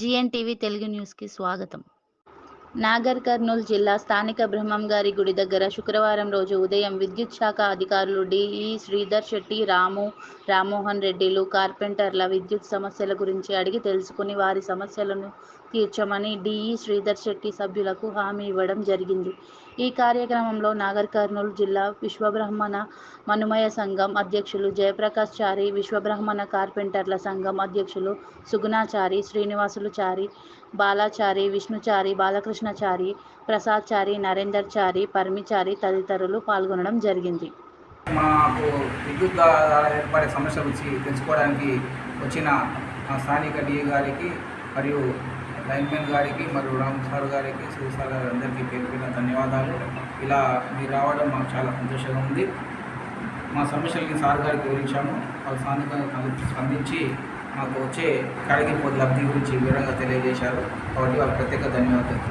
జిఎన్టీవీ తెలుగు న్యూస్కి స్వాగతం. నాగర్ కర్నూలు జిల్లా స్థానిక బ్రహ్మంగారి గుడి దగ్గర శుక్రవారం రోజు ఉదయం విద్యుత్ శాఖ అధికారులు డిఈ శ్రీధర్ శెట్టి రాము రామ్మోహన్ రెడ్డిలు కార్పెంటర్ల విద్యుత్ సమస్యల గురించి అడిగి తెలుసుకుని వారి సమస్యలను తీర్చమని డిఈ శ్రీధర్ శెట్టి సభ్యులకు హామీ ఇవ్వడం జరిగింది. ఈ కార్యక్రమంలో నాగర్ కర్నూలు జిల్లా విశ్వబ్రహ్మణ మనుమయ సంఘం అధ్యక్షులు జయప్రకాష్ చారి విశ్వబ్రహ్మణ కార్పెంటర్ల సంఘం అధ్యక్షులు సుగుణాచారి శ్రీనివాసులు చారి బాలాచారి విష్ణుచారి బాలకృష్ణ ప్రసాద్ చారి నరేందర్ చారి పర్మిచారి తదితరులు పాల్గొనడం జరిగింది. మాకు విద్యుత్ ద్వారా ఏర్పడే సమస్య గురించి తెలుసుకోవడానికి వచ్చిన స్థానిక డిఏ గారికి మరియు లైన్మెన్ గారికి మరియు రామ్ సార్ గారికి శ్రీ సార్ గారి అందరికీ పేరు పేరు ధన్యవాదాలు. ఇలా మీరు రావడం మాకు చాలా సంతోషంగా ఉంది. మా సమస్యలకి సార్ గారికి వివరించాము. వాళ్ళు స్థానికంగా స్పందించి మాకు వచ్చే కాడికి లబ్ధి గురించి వివరంగా తెలియజేశారు కాబట్టి వాళ్ళకి ప్రత్యేక ధన్యవాదాలు